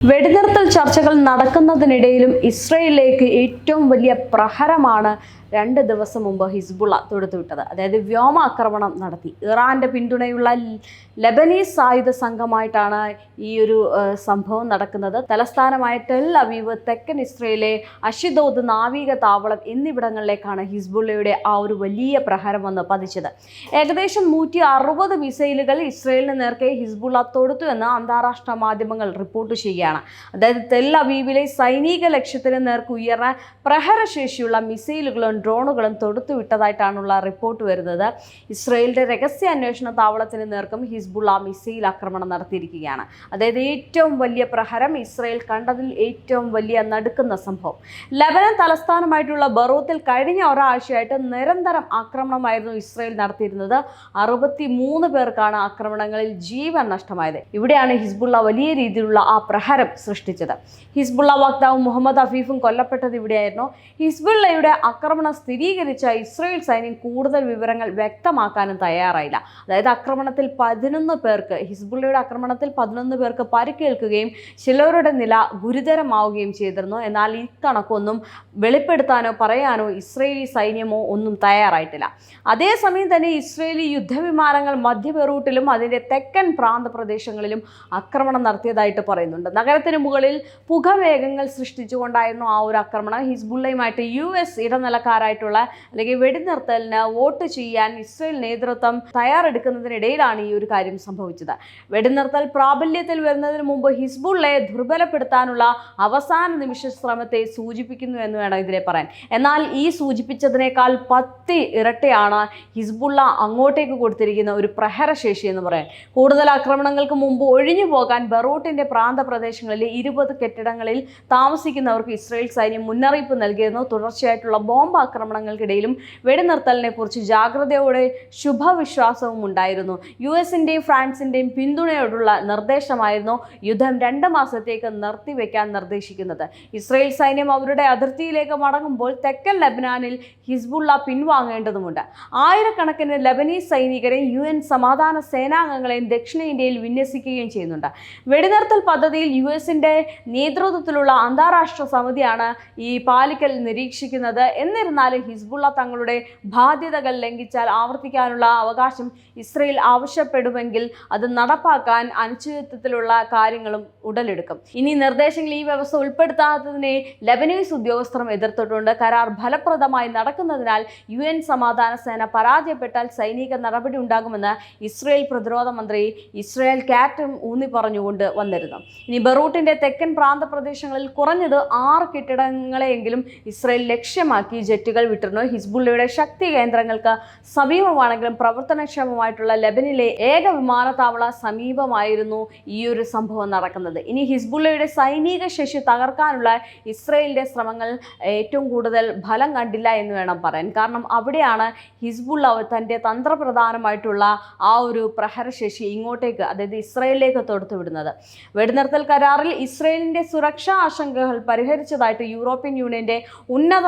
വെടിനിർത്തൽ ചർച്ചകൾ നടക്കുന്നതിനിടയിലും ഇസ്രയേലിലേക്ക് ഏറ്റവും വലിയ പ്രഹരമാണ് രണ്ട് ദിവസം മുമ്പ് ഹിസ്ബുള്ള തൊടുത്തുവിട്ടത് അതായത് വ്യോമാക്രമണം നടത്തി. ഇറാന്റെ പിന്തുണയുള്ള ലബനീസ് സായുധ സംഘമായിട്ടാണ് ഈ ഒരു സംഭവം നടക്കുന്നത്. തലസ്ഥാനമായ ടെൽ അവീവ് തെക്കൻ ഇസ്രയേലിലെ അഷിദോദ് നാവിക താവളം എന്നിവിടങ്ങളിലേക്കാണ് ഹിസ്ബുള്ളയുടെ ആ ഒരു വലിയ പ്രഹരം വന്ന് പതിച്ചത്. ഏകദേശം നൂറ്റി അറുപത് മിസൈലുകൾ ഇസ്രയേലിന് നേർക്കെ ഹിസ്ബുള്ള തൊടുത്തു എന്ന് അന്താരാഷ്ട്ര മാധ്യമങ്ങൾ റിപ്പോർട്ട് ചെയ്യുകയാണ്. അതായത് തെൽ അവീവിലെ സൈനിക ലക്ഷ്യത്തിന് നേർക്ക് ഉയർന്ന പ്രഹരശേഷിയുള്ള മിസൈലുകളും ഡ്രോണുകളും തൊടുത്തു വിട്ടതായിട്ടാണുള്ള റിപ്പോർട്ട് വരുന്നത്. ഇസ്രയേലിന്റെ രഹസ്യ അന്വേഷണ താവളത്തിന് നേർക്കും ഹിസ്ബുള്ള മിസൈൽ ആക്രമണം നടത്തിയിരിക്കുകയാണ്. അതായത് ഏറ്റവും വലിയ പ്രഹരം ഇസ്രയേൽ കണ്ടതിൽ ഏറ്റവും വലിയ നടുക്കുന്ന സംഭവം. ലബനൻ തലസ്ഥാനമായിട്ടുള്ള ബറൂത്തിൽ കഴിഞ്ഞ ഒരാഴ്ചയായിട്ട് നിരന്തരം ആക്രമണമായിരുന്നു ഇസ്രയേൽ നടത്തിയിരുന്നത്. അറുപത്തി മൂന്ന് പേർക്കാണ് ആക്രമണങ്ങളിൽ ജീവൻ നഷ്ടമായത്. ഇവിടെയാണ് ഹിസ്ബുള്ള വലിയ രീതിയിലുള്ള ആ പ്രഹരം സൃഷ്ടിച്ചത്. ഹിസ്ബുള്ള വക്താവ് മുഹമ്മദ് അഫീഫും കൊല്ലപ്പെട്ടത് ഇവിടെയായിരുന്നു. ഹിസ്ബുള്ളയുടെ ആക്രമണം സ്ഥിരീകരിച്ച ഇസ്രയേൽ സൈന്യം കൂടുതൽ വിവരങ്ങൾ വ്യക്തമാക്കാനും തയ്യാറായില്ല. അതായത് ആക്രമണത്തിൽ പതിനൊന്ന് പേർക്ക് ഹിസ്ബുള്ളയുടെ ആക്രമണത്തിൽ പതിനൊന്ന് പേർക്ക് പരിക്കേൽക്കുകയും ചിലവരുടെ നില ഗുരുതരമാവുകയും ചെയ്തിരുന്നു. എന്നാൽ ഈ കണക്കൊന്നും വെളിപ്പെടുത്താനോ പറയാനോ ഇസ്രയേലി സൈന്യമോ ഒന്നും തയ്യാറായിട്ടില്ല. അതേസമയം തന്നെ ഇസ്രയേലി യുദ്ധവിമാനങ്ങൾ മധ്യ ബെറൂട്ടിലും അതിന്റെ തെക്കൻ പ്രാന്ത പ്രദേശങ്ങളിലും ആക്രമണം നടത്തിയതായിട്ട് പറയുന്നുണ്ട്. നഗരത്തിന് മുകളിൽ പുകവേഗങ്ങൾ സൃഷ്ടിച്ചുകൊണ്ടായിരുന്നു ആ ഒരു ആക്രമണം. ഹിസ്ബുള്ളയുമായിട്ട് യു എസ് ഇടനിലക്കാരായിട്ടുള്ള അല്ലെങ്കിൽ വെടിനിർത്തലിന് വോട്ട് ചെയ്യാൻ ഇസ്രയേൽ നേതൃത്വം തയ്യാറെടുക്കുന്നതിനിടയിലാണ് ഈ ഒരു കാര്യം സംഭവിച്ചത്. വെടിനിർത്തൽ പ്രാബല്യത്തിൽ വരുന്നതിന് മുമ്പ് ഹിസ്ബുള്ളയെ ദുർബലപ്പെടുത്താനുള്ള അവസാന നിമിഷ ശ്രമത്തെ സൂചിപ്പിക്കുന്നു എന്ന് വേണം ഇതിനെ പറയാൻ. എന്നാൽ ഈ സൂചിപ്പിച്ചതിനേക്കാൾ പത്ത് ഇരട്ടയാണ് ഹിസ്ബുള്ള അങ്ങോട്ടേക്ക് കൊടുത്തിരിക്കുന്ന ഒരു പ്രഹരശേഷി എന്ന് പറയാൻ. കൂടുതൽ ആക്രമണങ്ങൾക്ക് മുമ്പ് ഒഴിഞ്ഞു പോകാൻ ബറൂട്ടിന്റെ പ്രാന്തപ്രദേശങ്ങളിലെ ഇരുപത് കെട്ടിടങ്ങളിൽ താമസിക്കുന്നവർക്ക് ഇസ്രയേൽ സൈന്യം മുന്നറിയിപ്പ് നൽകിയിരുന്നു. തുടർച്ചയായിട്ടുള്ള ബോംബ് ആക്രമണങ്ങൾക്കിടയിലും വെടിനിർത്തലിനെ കുറിച്ച് ജാഗ്രതയോടെ ശുഭവിശ്വാസവും ഉണ്ടായിരുന്നു. യു എസിന്റെയും ഫ്രാൻസിന്റെയും പിന്തുണയോടുള്ള നിർദ്ദേശമായിരുന്നു യുദ്ധം രണ്ട് മാസത്തേക്ക് നിർത്തിവെക്കാൻ നിർദ്ദേശിക്കുന്നത്. ഇസ്രയേൽ സൈന്യം അവരുടെ അതിർത്തിയിലേക്ക് മടങ്ങുമ്പോൾ തെക്കൻ ലബനാനിൽ ഹിസ്ബുള്ള പിൻവാങ്ങേണ്ടതുണ്ട് ആയിരക്കണക്കിന് ലബനീസ് സൈനികരെയും യു എൻ സമാധാന സേനാംഗങ്ങളെയും ദക്ഷിണേന്ത്യയിൽ വിന്യസിക്കുകയും ചെയ്യുന്നുണ്ട്. വെടിനിർത്തൽ പദ്ധതിയിൽ യു എസിന്റെ നേതൃത്വത്തിലുള്ള അന്താരാഷ്ട്ര സമിതിയാണ് ഈ പാലിക്കൽ നിരീക്ഷിക്കുന്നത്. എന്നിരുന്നാലും ഹിസ്ബുള്ള തങ്ങളുടെ ബാധ്യതകൾ ലംഘിച്ചാൽ ആവർത്തിക്കാനുള്ള അവകാശം ഇസ്രയേൽ ആവശ്യപ്പെടുമെങ്കിൽ അത് നടപ്പാക്കാൻ അനിശ്ചിതത്വത്തിലുള്ള കാര്യങ്ങളും ഉടലെടുക്കും. ഇനി നിർദ്ദേശങ്ങൾ ഈ വ്യവസ്ഥ ഉൾപ്പെടുത്താത്തതിനെ ലബനീസ് ഉദ്യോഗസ്ഥരും എതിർത്തിട്ടുണ്ട്. കരാർ ഫലപ്രദമായി നടക്കുന്നതിനാൽ യു എൻ സമാധാന സേന പരാജയപ്പെട്ടാൽ സൈനിക നടപടി ഉണ്ടാകുമെന്ന് ഇസ്രയേൽ പ്രതിരോധ മന്ത്രി ഇസ്രയേൽ കാറ്റും ഊന്നി പറഞ്ഞുകൊണ്ട് വന്നിരുന്നു. ഇനി ബറൂട്ടിന്റെ തെക്കൻ പ്രാന്തപ്രദേശങ്ങളിൽ കുറഞ്ഞത് ആറ് കെട്ടിടങ്ങളെയെങ്കിലും ഇസ്രയേൽ ലക്ഷ്യമാക്കി ജെറ്റുകൾ വിട്ടിരുന്നു. ഹിസ്ബുള്ളയുടെ ശക്തി കേന്ദ്രങ്ങൾക്ക് സമീപമാണെങ്കിലും പ്രവർത്തനക്ഷമമായിട്ടുള്ള ലെബനിലെ ഏക വിമാനത്താവള സമീപമായിരുന്നു ഈ ഒരു സംഭവം നടക്കുന്നത്. ഇനി ഹിസ്ബുള്ളയുടെ സൈനിക ശേഷി തകർക്കാനുള്ള ഇസ്രയേലിന്റെ ശ്രമങ്ങൾ ഏറ്റവും കൂടുതൽ ഫലം കണ്ടില്ല എന്ന് വേണം പറയാൻ. കാരണം അവിടെയാണ് ഹിസ്ബുള്ള തന്റെ തന്ത്രപ്രധാനമായിട്ടുള്ള ആ ഒരു പ്രഹരശേഷി ഇങ്ങോട്ടേക്ക് അതായത് ഇസ്രയേലിലേക്ക് തൊടുത്തു വിടുന്നത്. വെടിനിർത്തൽ കരാറിൽ ഇസ്രയേലിന്റെ സുരക്ഷാ ആശങ്കകൾ പരിഹരിച്ചതായിട്ട് യൂറോപ്യൻ യൂണിയന്റെ ഉന്നത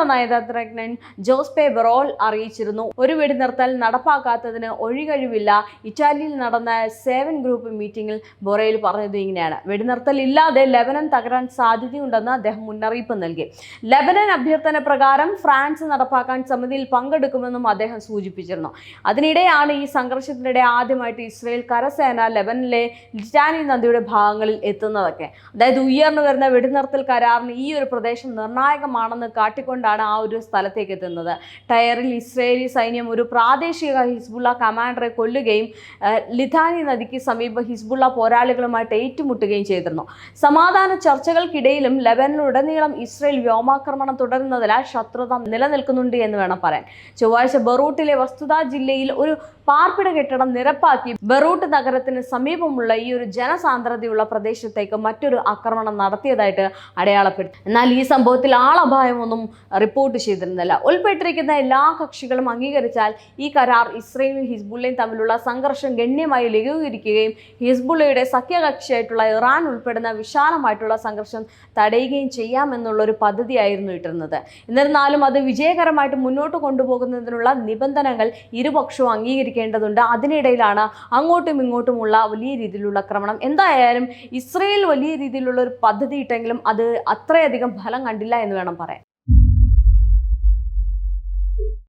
നയതന്ത്രജ്ഞൻ ജോസ്പെ ബെറോൾ അറിയിച്ചിരുന്നു. ഒരു വെടിനിർത്തൽ നടപ്പാക്കാത്തതിന് ഒഴികഴിവില്ല. ഇറ്റാലിയിൽ നടന്ന സേവൻ ഗ്രൂപ്പ് മീറ്റിംഗിൽ ബൊറയിൽ പറഞ്ഞത് ഇങ്ങനെയാണ്. വെടിനിർത്തൽ ഇല്ലാതെ ലെബനൻ തകരാൻ സാധ്യതയുണ്ടെന്ന് അദ്ദേഹം മുന്നറിയിപ്പ് നൽകി. ലെബനൻ അഭ്യർത്ഥന പ്രകാരം ഫ്രാൻസ് നടപ്പാക്കാൻ സമിതിയിൽ പങ്കെടുക്കുമെന്നും അദ്ദേഹം സൂചിപ്പിച്ചിരുന്നു. അതിനിടെയാണ് ഈ സംഘർഷത്തിനിടെ ആദ്യമായിട്ട് ഇസ്രയേൽ കരസേന ലെബനിലെ ലിറ്റാനി നദിയുടെ ഭാഗങ്ങളിൽ എത്തുന്നതൊക്കെ. അതായത് ഉയർന്നു വരുന്ന വെടിനിർത്തൽ കരാറിന് ഈ ഒരു പ്രദേശം നിർണായകമാണെന്ന് കാട്ടിക്കൊണ്ടാണ് ആ ഒരു സ്ഥലത്തേക്ക് എത്തുന്നത്. ടയറിൽ ഇസ്രയേലി സൈന്യം ഒരു പ്രാദേശിക ഹിസ്ബുള്ള കമാൻഡറെ കൊല്ലുകയും ലിഥാനി നദിക്ക് സമീപം ഹിസ്ബുള്ള പോരാളികളുമായിട്ട് ഏറ്റുമുട്ടുകയും ചെയ്തിരുന്നു. സമാധാന ചർച്ചകൾക്കിടയിലും ലെബനിലുടനീളം ഇസ്രയേൽ വ്യോമാക്രമണം തുടരുന്നതിനാൽ ശത്രുത നിലനിൽക്കുന്നുണ്ട് എന്ന് വേണം പറയാൻ. ചൊവ്വാഴ്ച ബറൂട്ടിലെ വസ്തുത ജില്ലയിൽ ഒരു പാർപ്പിട കെട്ടിടം നിരപ്പാക്കി ബറൂട്ട് നഗരത്തിന് സമീപമുള്ള ഈ ഒരു ജനസാന്ദ്രതയുള്ള പ്രദേശത്തേക്ക് മറ്റൊരു ആക്രമണം നടത്തിയതായിട്ട് അടയാളപ്പെടുത്തി. എന്നാൽ ഈ സംഭവത്തിൽ ആളപായമൊന്നും റിപ്പോർട്ട് ചെയ്തിരുന്നില്ല. ഉൾപ്പെടുന്നില്ല ഉൾപ്പെട്ടിരിക്കുന്ന എല്ലാ കക്ഷികളും അംഗീകരിച്ചാൽ ഈ കരാർ ഇസ്രയേലും ഹിസ്ബുള്ളയും തമ്മിലുള്ള സംഘർഷം ഗണ്യമായി ലഘൂകരിക്കുകയും ഹിസ്ബുള്ളയുടെ സഖ്യകക്ഷിയായിട്ടുള്ള ഇറാൻ ഉൾപ്പെടുന്ന വിശാലമായിട്ടുള്ള സംഘർഷം തടയുകയും ചെയ്യാമെന്നുള്ള ഒരു പദ്ധതിയായിരുന്നു ഇട്ടിരുന്നത്. എന്നിരുന്നാലും അത് വിജയകരമായിട്ട് മുന്നോട്ട് കൊണ്ടുപോകുന്നതിനുള്ള നിബന്ധനകൾ ഇരുപക്ഷവും അംഗീകരിക്കേണ്ടതുണ്ട്. അതിനിടയിലാണ് അങ്ങോട്ടും ഇങ്ങോട്ടുമുള്ള വലിയ രീതിയിലുള്ള ആക്രമണം. എന്തായാലും ഇസ്രയേൽ വലിയ രീതിയിലുള്ള ഒരു പദ്ധതി ഇട്ടെങ്കിലും അത് അത്രയധികം ഫലം കണ്ടില്ല എന്ന് വേണം പറയാൻ.